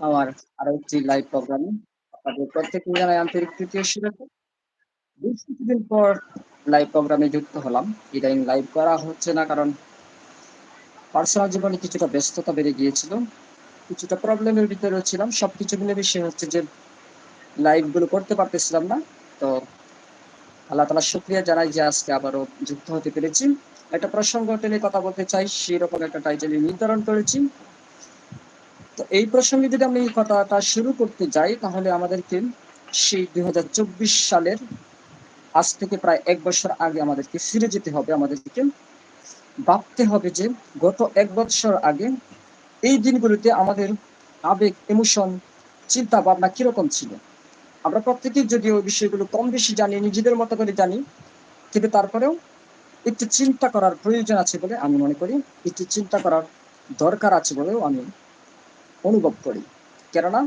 আমার আরও একটি লাইভ প্রোগ্রামে আপনাদের প্রত্যেককে জানাই আন্তরিক তৃতীয় শুভেচ্ছা। বেশ কিছুদিন পর লাইভ প্রোগ্রামে যুক্ত হলাম। ইদানিং লাইভ করা হচ্ছে না কারণ পার্সোনাল জীবনে কিছুটা ব্যস্ততা বেড়ে গিয়েছিল। কিছুটা প্রবলেমের ভিতরে ছিলাম। সবকিছু মিলে বিষয় হচ্ছে যে লাইভগুলো করতে পারতেছিলাম না। তো আল্লাহ তালা শুক্রিয়া জানাই যে আজকে আবারও যুক্ত হতে পেরেছি। একটা প্রসঙ্গ টেনে কথা বলতে চাই, সেরকম একটা টাইটেল নির্ধারণ করেছি। তো এই প্রসঙ্গে যদি আমি কথাটা শুরু করতে যাই, তাহলে আমাদেরকে সেই দুই সালের আজ থেকে প্রায় এক বছর আগে আমাদেরকে ফিরে যেতে হবে, আমাদেরকে ভাবতে হবে যে গত এক বছর আগে এই দিনগুলোতে আমাদের আবেগ ইমোশন চিন্তা ভাবনা কীরকম ছিল? আমরা প্রত্যেকেই যদি ওই বিষয়গুলো কম বেশি জানি, নিজেদের মতো করে জানি, কিন্তু তারপরেও একটু চিন্তা করার প্রয়োজন আছে বলে আমি মনে করি, একটু চিন্তা করার দরকার আছে বলেও আমি অনুভব করি। কেননা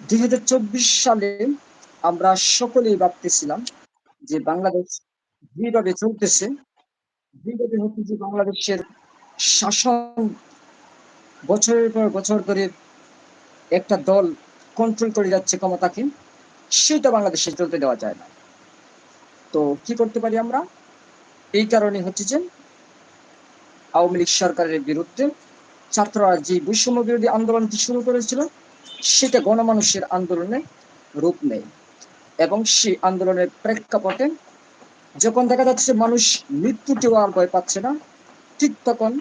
দুই চব্বিশ সালে আমরা সকলেই ভাবতেছিলাম যে বাংলাদেশ যেভাবে চলতেছে। যেভাবে হচ্ছে যে বাংলাদেশের শাসন বছরের পর বছর ধরে একটা দল কন্ট্রোল করে যাচ্ছে ক্ষমতাকে, সেটা বাংলাদেশে চলতে দেওয়া যায় না। তো কি করতে পারি আমরা? এই কারণে হচ্ছে যে আওয়ামী লীগ সরকারের বিরুদ্ধে ছাত্ররা যে বৈষম্য বিরোধী আন্দোলনটি শুরু করেছিল, সেটা গণমানুষের আন্দোলনে রূপ নেয়। এবং সেই আন্দোলনের প্রেক্ষাপটে যখন দেখা যাচ্ছে মানুষ মৃত্যুতেও আর ভয় পাচ্ছে না, ঠিক তখন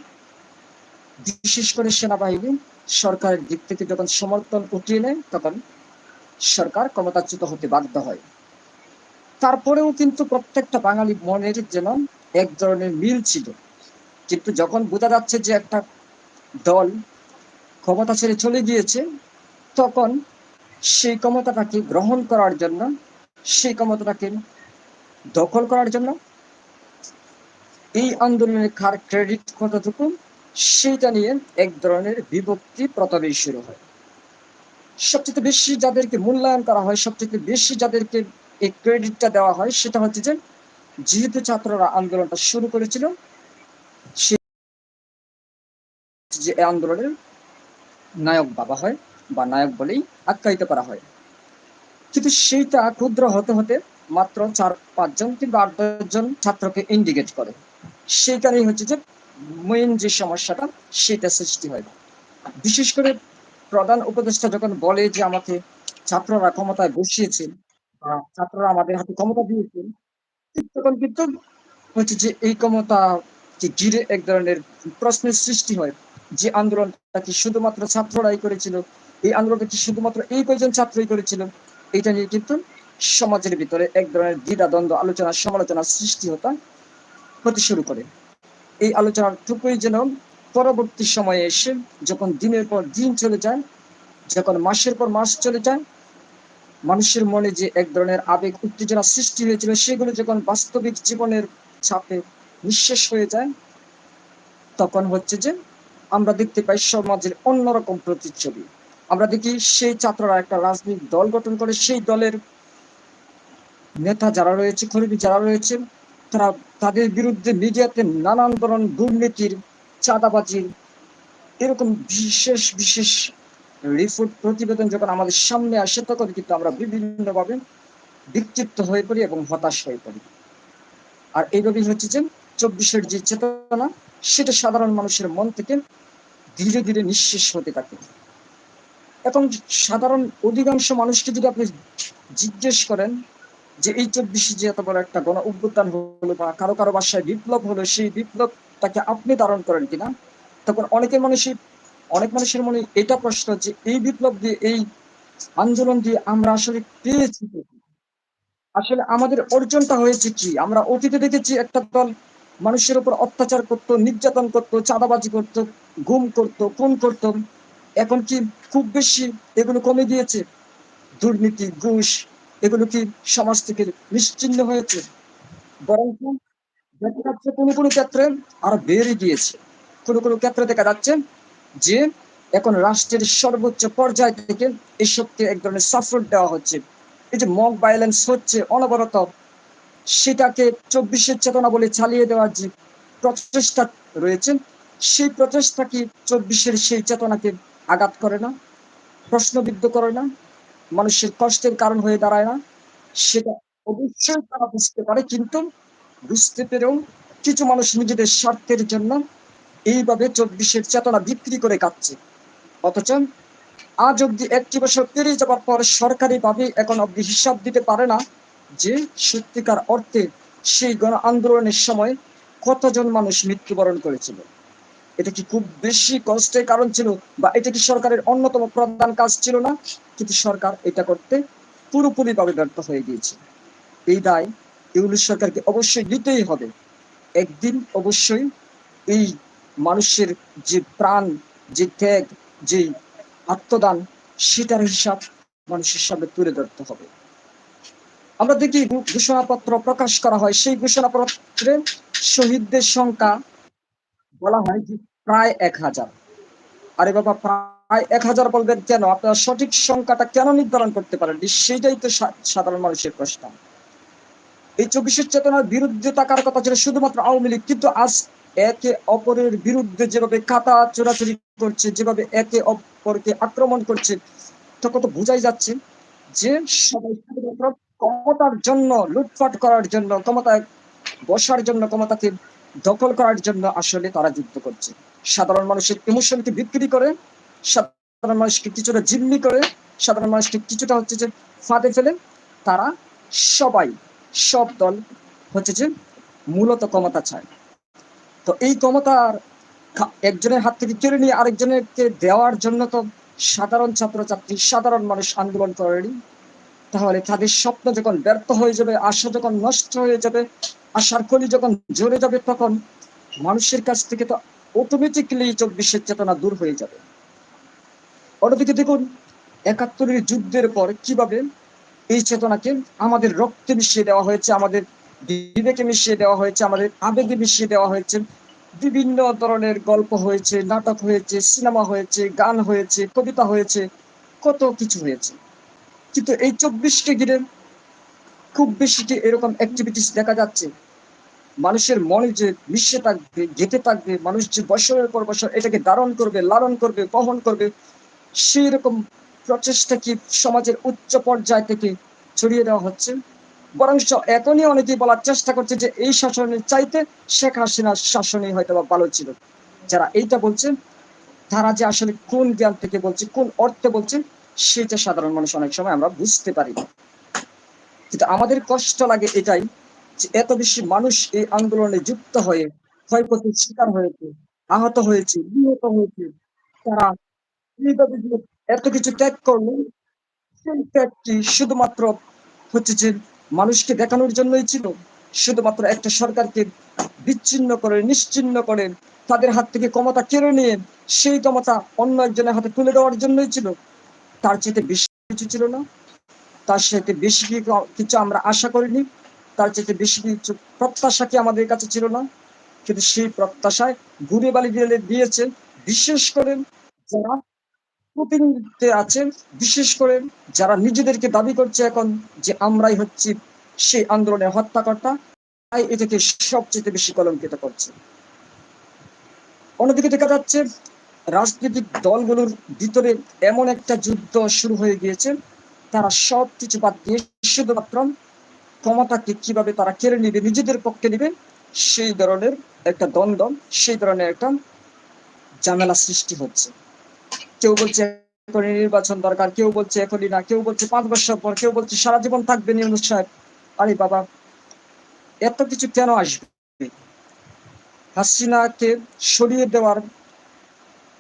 বিশেষ করে সেনাবাহিনী সরকারের দিক থেকে যখন সমর্থন উঠিয়ে নেয়, তখন সরকার ক্ষমতাচ্যুত হতে বাধ্য হয়। তারপরেও কিন্তু প্রত্যেকটা বাঙালি মনের যেন এক ধরনের মিল ছিল। কিন্তু যখন বোঝা যাচ্ছে যে একটা দল ক্ষমতা ছেড়ে চলে গিয়েছে, তখন সেই ক্ষমতাটাকে গ্রহণ করার জন্য, সেই ক্ষমতাটাকে দখল করার জন্য এই আন্দোলনের কার ক্রেডিট কতটুকু, সেইটা নিয়ে এক ধরনের বিভক্তি প্রথমেই শুরু হয়। সবচেয়ে বেশি যাদেরকে মূল্যায়ন করা হয়, সবচেয়ে বেশি যাদেরকে এই ক্রেডিটটা দেওয়া হয়, সেটা হচ্ছে যে, যেহেতু ছাত্ররা আন্দোলনটা শুরু করেছিল যে আন্দোলনের নায়ক বাবা হয় বা নায়ক বলেই আখ্যায়িত করা হয়। কিন্তু সেইটা ক্ষুদ্র হতে হতে মাত্র চার, পাঁচজন কিংবা আট দশজন ছাত্রকে ইন্ডিকেট করে। সেইখানেই হচ্ছে যে মেইন যে সমস্যাটা, সেটা সৃষ্টি হয়। বিশেষ করে প্রধান উপদেষ্টা যখন বলে যে আমাকে ছাত্ররা ক্ষমতায় বসিয়েছে ছাত্ররা আমাদের হাতে ক্ষমতা দিয়েছেন তখন কিন্তু হচ্ছে যে এই ক্ষমতা ঘিরে এক ধরনের প্রশ্নের সৃষ্টি হয়। যে আন্দোলনটা কি শুধুমাত্র ছাত্ররাই করেছিল? এই আন্দোলনটা কি শুধুমাত্র এই কয়েকজন ছাত্রই করেছিল? এটা নিয়ে কিন্তু সমাজের ভিতরে এক ধরনের দ্বিধা দ্বন্দ্ব আলোচনা সমালোচনা সৃষ্টি হতা হতে শুরু করে। এই আলোচনার টুকুই যেন পরবর্তী সময়ে এসে যখন দিনের পর দিন চলে যায়, যখন মাসের পর মাস চলে যায়, মানুষের মনে যে এক ধরনের আবেগ, উত্তেজনা সৃষ্টি হয়েছিল, সেগুলো যখন বাস্তবিক জীবনের চাপে নিঃশেষ হয়ে যায়, তখন হচ্ছে যে আমরা দেখতে পাই সমাজের অন্যরকম প্রতিচ্ছবি। আমরা দেখি সেই ছাত্ররা একটা রাজনৈতিক দল গঠন করে, সেই দলের নেতা যারা রয়েছে কর্মী যারা রয়েছে, তারা তাদের বিরুদ্ধে মিডিয়াতে নানান ধরনের দুর্নীতির চাঁদাবাজির এরকম বিশেষ বিশেষ রিপোর্ট প্রতিবেদন যখন আমাদের সামনে আসে, তখন কিন্তু আমরা বিভিন্নভাবে বিক্ষিপ্ত হয়ে পড়ি এবং হতাশ হয়ে পড়ি। আর এইভাবেই হচ্ছে যে চব্বিশের যে চেতনা, সেটা সাধারণ মানুষের মন থেকে ধীরে ধীরে নিঃশেষ হতে থাকে। এবং সাধারণ অধিকাংশ মানুষকে যদি আপনি জিজ্ঞেস করেন যে, এই চব্বিশে যে এত বড় একটা গণ অভ্যুত্থান হলো বা কারও কারও বাসায় বিপ্লব হলো, সেই বিপ্লবটাকে আপনি ধারণ করেন কিনা? তখন অনেকের মানুষই অনেক মানুষের মনে এটা প্রশ্ন যে, এই বিপ্লব দিয়ে, এই আন্দোলন দিয়ে আমরা আসলে পেয়েছি আসলে আমাদের অর্জনটা হয়েছে কি? আমরা অতীতে দেখেছি একটা দল মানুষের উপর অত্যাচার করত, নির্যাতন করত, চাঁদাবাজি করত, গুম করত, খুন করত। এখন কি খুব বেশি এগুলো কমে গিয়েছে? দুর্নীতি, ঘুষ, এগুলো কি সমাজ থেকে নিশ্চিন্ন হয়েছে? বরং দেখা যাচ্ছে কোনো কোনো ক্ষেত্রে আরও বেড়ে গিয়েছে। কোনো কোনো ক্ষেত্রে দেখা যাচ্ছে যে এখন রাষ্ট্রের সর্বোচ্চ পর্যায় থেকে এসবকে এক ধরনের সাপোর্ট দেওয়া হচ্ছে। এই যে মক ভায়োলেন্স হচ্ছে, অনবরত সেটাকে চব্বিশের চেতনা বলে চালিয়ে দেওয়ার যে প্রচেষ্টা রয়েছে, সেই প্রচেষ্টা কি চব্বিশের সেই চেতনাকে আঘাত করে না, প্রশ্নবিদ্ধ করে না, মানুষের কষ্টের কারণ হয়ে দাঁড়ায় না? সেটা অবশ্যই তারা বুঝতে পারে, কিন্তু বুঝতে পেরেও কিছু মানুষ নিজেদের স্বার্থের জন্য এইভাবে চব্বিশের চেতনা বিক্রি করে কাটছে অথচ আজ অব্দি একটি বছর পেরিয়ে যাওয়ার পর সরকারি ভাবে এখন অব্দি হিসাব দিতে পারে না যে সত্যিকার অর্থে সেই গণ আন্দোলনের সময় কতজন মানুষ মৃত্যুবরণ করেছিল? এটা কি খুব বেশি কষ্টের কারণ ছিল বা এটা কি সরকারের অন্যতম প্রধান কাজ ছিল না? কিন্তু সরকার এটা করতে পুরোপুরি ভাবে ব্যর্থ হয়ে গিয়েছে। এই দায় ইউনিশ সরকারকে অবশ্যই নিতেই হবে। একদিন অবশ্যই এই মানুষের যে প্রাণ, যে ত্যাগ, যে আত্মদান, সেটার হিসাব মানুষের সামনে তুলে ধরতে হবে। আমরা দেখি ঘোষণাপত্র প্রকাশ করা হয়। সেই ঘোষণাপত্রে শহীদদের সংখ্যা বলা হয় যে প্রায় এক হাজার। আরে বাবা, প্রায় এক হাজার বলবেন কেন? আপনারা সঠিক সংখ্যাটা কেন নির্ধারণ করতে পারেন সেইটাই তো সাধারণ মানুষের প্রশ্ন। এই চব্বিশের চেতনার বিরুদ্ধে থাকার কথা ছিল শুধুমাত্র আওয়ামী লীগ, কিন্তু আজ একে অপরের বিরুদ্ধে যেভাবে কাতা চোরাচুরি করছে, যেভাবে একে অপরকে আক্রমণ করছে তো বোঝাই যাচ্ছে যে সবাই ক্ষমতার জন্য, লুটপাট করার জন্য, ক্ষমতায় বসার জন্য, ক্ষমতাকে দখল করার জন্য আসলে তারা যুদ্ধ করছে। সাধারণ মানুষের ইমোশনকে বিক্রি করে, সাধারণ মানুষকে কিছুটা জিম্মি করে, সাধারণ মানুষকে কিছুটা হচ্ছে যে ফাঁদে ফেলে, তারা সবাই, সব দল হচ্ছে যে মূলত ক্ষমতা চায়। তো এই ক্ষমতার একজনের হাত থেকে কেড়ে নিয়ে আরেকজনেরকে দেওয়ার জন্য তো সাধারণ ছাত্রছাত্রী, সাধারণ মানুষ আন্দোলন করেনি। তাহলে তাদের স্বপ্ন যখন ব্যর্থ হয়ে যাবে, আশা যখন নষ্ট হয়ে যাবে, আশার কলি যখন জ্বলে যাবে, তখন মানুষের কাছ থেকে তো অটোমেটিকলি চব্বিশের চেতনা দূর হয়ে যাবে। অন্যদিকে দেখুন, একাত্তরের যুদ্ধের পর কীভাবে এই চেতনাকে আমাদের রক্তে মিশিয়ে দেওয়া হয়েছে, আমাদের বিবেকে মিশিয়ে দেওয়া হয়েছে, আমাদের আবেগে মিশিয়ে দেওয়া হয়েছে। বিভিন্ন ধরনের গল্প হয়েছে, নাটক হয়েছে, সিনেমা হয়েছে, গান হয়েছে, কবিতা হয়েছে, কত কিছু হয়েছে। কিন্তু এই চব্বিশকে ঘিরে খুব বেশি কি এরকম অ্যাক্টিভিটিস দেখা যাচ্ছে। মানুষের মনে যে মিশে থাকবে গেঁথে থাকবে, মানুষ যে বছরের পর বছর এটাকে ধারণ করবে, লালন করবে, বহন করবে সেই রকম প্রচেষ্টা কি সমাজের উচ্চ পর্যায় থেকে ছড়িয়ে দেওয়া হচ্ছে? বরং এখনই অনেকেই বলার চেষ্টা করছে যে এই শাসনের চাইতে শেখ হাসিনার শাসনই হয়তো বা ভালো ছিল। যারা এইটা বলছে, তারা যে আসলে কোন জ্ঞান থেকে বলছে, কোন অর্থে বলছে সেটা সাধারণ মানুষ অনেক সময় আমরা বুঝতে পারি না। কিন্তু আমাদের কষ্ট লাগে এটাই যে এত বেশি মানুষ এই আন্দোলনে যুক্ত হয়ে ক্ষয়ক্ষতির শিকার হয়েছে, আহত হয়েছে, নিহত হয়েছে। তারা এত কিছু ত্যাগ করল, সেই ত্যাগটি শুধুমাত্র হচ্ছে যে মানুষকে দেখানোর জন্যই ছিল, শুধুমাত্র একটা সরকারকে বিচ্ছিন্ন করে, নিশ্চিন্ন করে, তাদের হাত থেকে ক্ষমতা কেড়ে নিয়ে সেই ক্ষমতা অন্য একজনের হাতে তুলে দেওয়ার জন্যই ছিল। তার চেয়ে বেশি কিছু ছিল না। তার সাথে বেশি কিছু আমরা আশা করিনি। তার চেয়ে বেশি কিছু প্রত্যাশা কি আমাদের কাছে ছিল না। কিন্তু সেই প্রত্যাশায় ঘুরে বালি দিয়েছে বিশেষ করে যারা প্রতিনিধিত্বে আছেন, বিশেষ করে যারা নিজেদেরকে দাবি করছে এখন যে আমরাই হচ্ছি সেই আন্দোলনের হত্যাকর্তা, তাই এটাকে সবচেয়ে বেশি কলঙ্কিত করছে। অন্যদিকে দেখা যাচ্ছে রাজনৈতিক দলগুলোর ভিতরে এমন একটা যুদ্ধ শুরু হয়ে গিয়েছে, তারা সব কিছু বাদ দিয়ে শুধুমাত্র ক্ষমতাকে কীভাবে তারা কেড়ে নিবে, নিজেদের পক্ষে নিবে, সেই ধরনের একটা দ্বন্দ্ব, সেই ধরনের একটা ঝামেলা সৃষ্টি হচ্ছে। কেউ বলছে এখনই নির্বাচন দরকার, কেউ বলছে এখনই না, কেউ বলছে পাঁচ বছর পর, কেউ বলছে সারা জীবন থাকবে নিউজ সাহেব। আরে বাবা, এত কিছু কেন আসবে? হাসিনাকে সরিয়ে দেওয়ার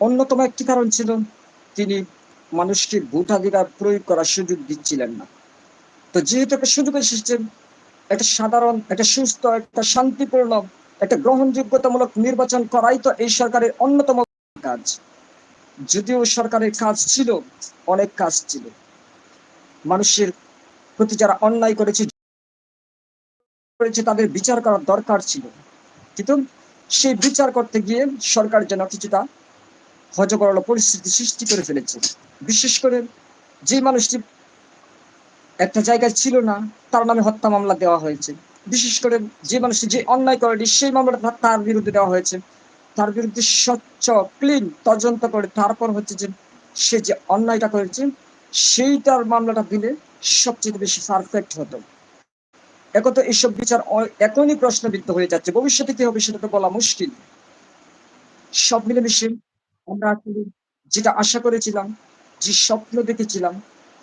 অন্যতম একটি কারণ ছিল তিনি মানুষকে ভোটাধিকার প্রয়োগ করার সুযোগ দিচ্ছিলেন না। তো যেহেতু একটা সুযোগ এসেছে, একটা সাধারণ, একটা সুস্থ, একটা শান্তিপূর্ণ, একটা গ্রহণযোগ্যতামূলক নির্বাচন করাই তো এই সরকারের অন্যতম কাজ। যদিও সরকারের কাজ ছিল, অনেক কাজ ছিল। মানুষের প্রতি যারা অন্যায় করেছে করেছে, তাদের বিচার করার দরকার ছিল। কিন্তু সেই বিচার করতে গিয়ে সরকার যেন কিছুটা হজগরল পরিস্থিতি সৃষ্টি করে ফেলেছে। বিশেষ করে যে মানুষটি একটা জায়গায় ছিল না, তার নামে হত্যা মামলা দেওয়া হয়েছে। বিশেষ করে যে মানুষটি যে অন্যায় করেনি, সেই মামলাটা তার বিরুদ্ধে দেওয়া হয়েছে। তার বিরুদ্ধে স্বচ্ছ, ক্লিন তদন্ত করে তারপর হচ্ছে যে সে যে অন্যায়টা করেছে, সেইটার মামলাটা দিলে সবচেয়ে বেশি পারফেক্ট হতো। এখন তো এইসব বিচার এখনই প্রশ্নবিদ্ধ হয়ে যাচ্ছে। ভবিষ্যতে কি হবে সেটা তো বলা মুশকিল। সব মিলেমিশে আমরা আসলে যেটা আশা করেছিলাম, যে স্বপ্ন দেখেছিলাম,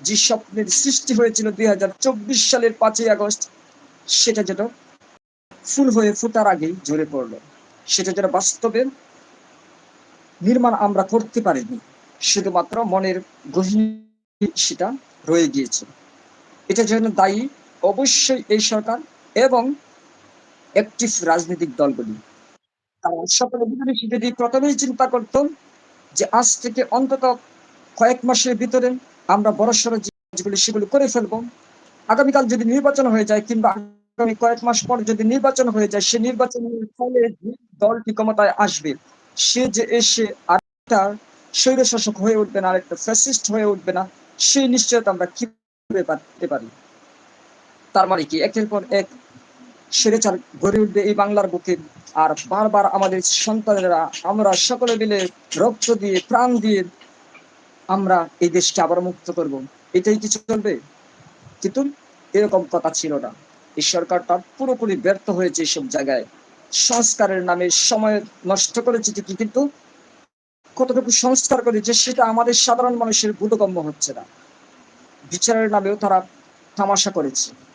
যে স্বপ্নের সৃষ্টি হয়েছিল দুই হাজার চব্বিশ সালের পাঁচই আগস্ট, সেটা যেন ফুল হয়ে ফুটার আগেই ঝরে পড়ল। সেটা যেন বাস্তবে নির্মাণ আমরা করতে পারিনি, শুধুমাত্র মনের গহীন সেটা রয়ে গিয়েছে। এটা জন্য দায়ী অবশ্যই এই সরকার এবং একটি রাজনৈতিক দলগুলি। তারা সকলে যদি প্রথমেই চিন্তা করত যে আজ থেকে অন্তত কয়েক মাসের ভিতরে আমরা বড়সড় যেগুলি সেগুলি করে ফেলব। আগামীকাল যদি নির্বাচন হয়ে যায় কিংবা আগামী কয়েক মাস পর যদি নির্বাচন হয়ে যায়, সে নির্বাচনের ফলে দলটি ক্ষমতায় আসবে। সে যে এসে আরেকটা স্বৈর শাসক হয়ে উঠবে না, আরেকটা ফ্যাসিস্ট হয়ে উঠবে না, সেই নিশ্চয়তা আমরা কি পারতে পারি? তার মানে কি? একের পর এক সেরে চার গড়ে উঠবে এই বাংলার বুকে। আর বারবার আমাদের সন্তানেরা, আমরা সকলে মিলে রক্ত দিয়ে, প্রাণ দিয়ে আমরা এই দেশকে আবার মুক্ত করব। এটাই কিছু চলবে? কিন্তু এরকম কথা ছিল না। এই সরকারটা পুরোপুরি ব্যর্থ হয়েছে এইসব জায়গায়। সংস্কারের নামে সময় নষ্ট করেছে ঠিকই, কিন্তু কতটুকু সংস্কার করেছে সেটা আমাদের সাধারণ মানুষের বোধগম্য হচ্ছে না। বিচারের নামেও তারা তামাশা করেছে।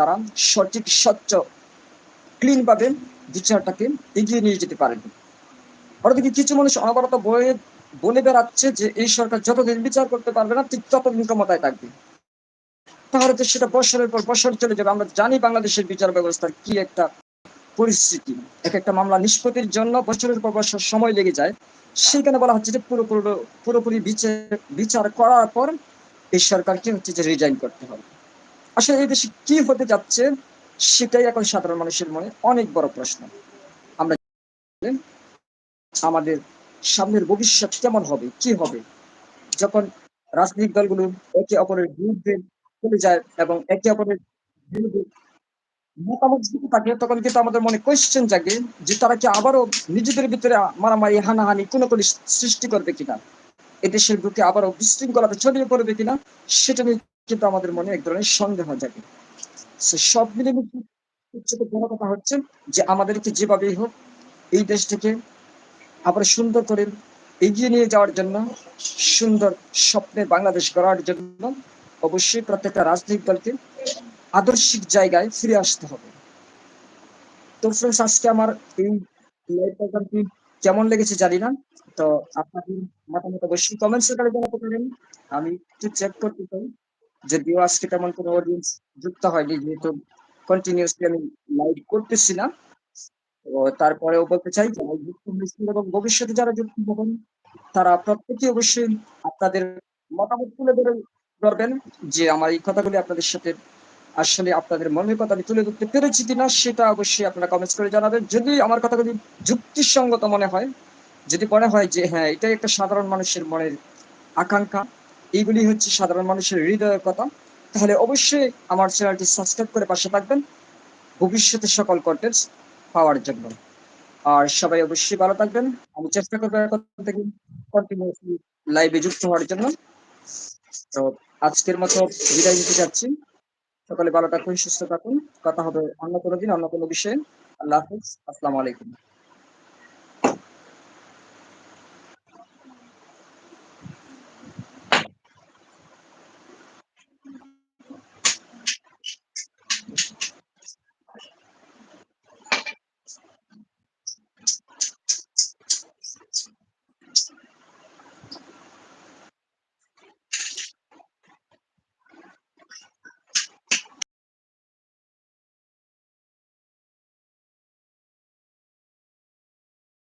তারা সঠিক, স্বচ্ছ ক্লিন ভাবে বিচারটাকে এগিয়ে নিয়ে যেতে পারেনি। অন্যদিকে কিছু মানুষ অনবরত বয়ে, বলে বেড়াচ্ছে যে এই সরকার যতদিন বিচার করতে পারবে না, ঠিক ততদিন ক্ষমতায় থাকবে। তাহলে তো সেটা বছরের পর বছর চলে যাবে। আমরা জানি বাংলাদেশের বিচার ব্যবস্থার কি একটা পরিস্থিতি। এক একটা মামলা নিষ্পত্তির জন্য বছরের পর বছর সময় লেগে যায়। সেখানে বলা হচ্ছে যে পুরোপুরি পুরোপুরি বিচার বিচার করার পর এই সরকারকে হচ্ছে যে রিজাইন করতে হবে। আসলে এই দেশে কি হতে যাচ্ছে সেটাই এখন সাধারণ মানুষের মনে অনেক বড় প্রশ্ন। আমরা আমাদের সামনের ভবিষ্যৎ কেমন হবে, কি হবে? যখন রাজনৈতিক দলগুলো একে অপরের বিরুদ্ধে চলে যায় এবং একে অপরের বিরুদ্ধে মতামত দিতে থাকে, তখন কিন্তু আমাদের মনে কোয়েশ্চেন জাগে যে তারা কি আবারও নিজেদের ভিতরে মারামারি, হানাহানি কোনো কোনো সৃষ্টি করবে কিনা? এদেশের বুকে আবারও বিশৃঙ্খলাতে ছড়িয়ে পড়বে কিনা? সেটা নিয়ে কিন্তু আমাদের মনে এক ধরনের সন্দেহ জাগে। সব মিলে বড় কথা হচ্ছে যে আমাদেরকে যেভাবেই হোক এই দেশটাকে আবার সুন্দর করে এগিয়ে নিয়ে যাওয়ার জন্য, সুন্দর স্বপ্নের বাংলাদেশ গড়ার জন্য অবশ্যই প্রত্যেকটা রাজনৈতিক দলকে আদর্শিক জায়গায় ফিরে আসতে হবে। তো ফ্রেন্ডস আজকে আমার এই লাইভ প্রোগ্রামটি কেমন লেগেছে জানি না, তো আপনাদের মতামত অবশ্যই কমেন্ট সেক্টরে জানাতে পারেন। আমি একটু চেক করতে চাই। যদিও আজকে তেমন কোনো অডিয়েন্স যুক্ত হয়নি, যেহেতু কন্টিনিউসলি আমি লাইভ করতেছি না। তো তারপরেও বলতে চাই যারা যুক্ত হয়েছিল এবং ভবিষ্যতে যারা যুক্ত হবেন, তারা প্রত্যেকে অবশ্যই আপনাদের মতামত তুলে ধরে ধরবেন যে আমার এই কথাগুলি আপনাদের সাথে আসলে আপনাদের মনের কথা আমি তুলে ধরতে পেরেছি কিনা, সেটা অবশ্যই আপনারা কমেন্টস করে জানাবেন। যদি আমার কথাগুলি যুক্তিসঙ্গত মনে হয়, যদি মনে হয় যে হ্যাঁ এটাই একটা সাধারণ মানুষের মনের আকাঙ্ক্ষা এইগুলি হচ্ছে সাধারণ মানুষের হৃদয়ের কথা। তাহলে অবশ্যই আমার চ্যানেলটি সাবস্ক্রাইব করে পাশে থাকবেন। ভবিষ্যতে সকল কন্টেন্টস পাওয়ার জন্য। আর সবাই অবশ্যই ভালো থাকবেন। আমি চেষ্টা করব এখন থেকে কন্টিনিউসলি লাইভে যুক্ত হওয়ার জন্য। তো আজকের মতো বিদায় নিতে যাচ্ছি। সকলে ভালো থাকুন, সুস্থ থাকুন। কথা হবে অন্য কোনো দিন, অন্য কোনো বিষয়ে। আল্লাহ হাফিজ। আসসালামু আলাইকুম।